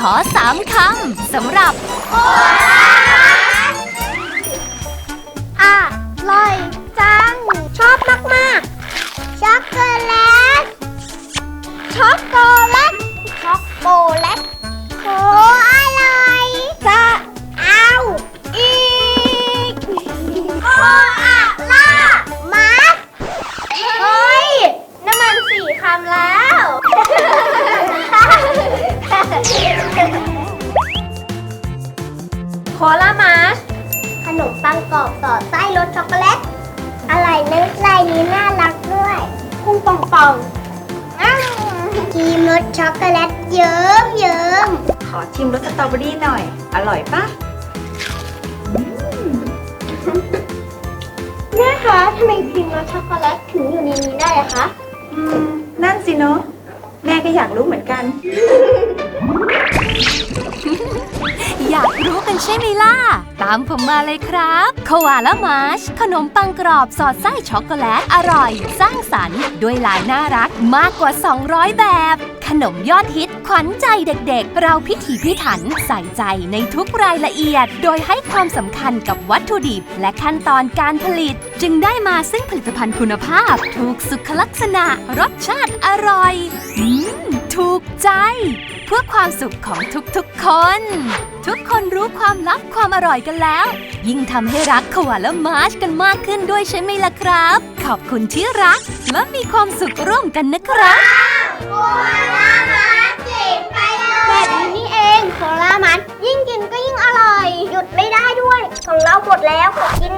ขอสามคำสำหรับอร่อยจัง ชอบมากมากๆ ช็อกโกแลต ช็อกโกแลต ช็อกโกแลตโอ คลามาสขนมปังกรอบสอดไส้รสช็อกโกแลตอะไรนึกลายนี้น่ารักด้วยพุ่งปองปองครีมรสช็อกโกแลตเยิ้มเยิ้มขอชิมรสสตรอเบอรี่หน่อย อร่อยปะแม่คะทำไมครีมรสช็อกโกแลตถึงอยู่ในนี้ได้อะคะ อืม นั่นสิเนาะ แม่ก็อยากรู้เหมือนกัน ช่ไหมล่ะ ตามผมมาเลยครับคาวาลามาช ขนมปังกรอบสอดไส้ช็อกโกแลต อร่อย สร้างสรรค์ ด้วยลายน่ารักมากกว่า 200 แบบ ขนมยอดฮิต ขวัญใจเด็กๆ เราพิถีพิถันใส่ใจในทุกรายละเอียด โดยให้ความสำคัญกับวัตถุดิบ และขั้นตอนการผลิต จึงได้มาซึ่งผลิตภัณฑ์คุณภาพ ถูกสุขลักษณะ รสชาติอ ถูกใจ เพื่อความสุขของทุกๆคน ทุกคนรู้ความลับความอร่อยกันแล้ว ยิ่งทำให้รักขวาและมาร์ชกันมากขึ้นด้วยใช่ไหมล่ะครับ ขอบคุณที่รัก และมีความสุขร่วมกันนะครับ โคลามันเก็บไปเลยแบบนี้นี่เองโคลามันยิ่งกินก็ยิ่งอร่อย หยุดไม่ได้ด้วย ของเราหมดแล้วขอกิน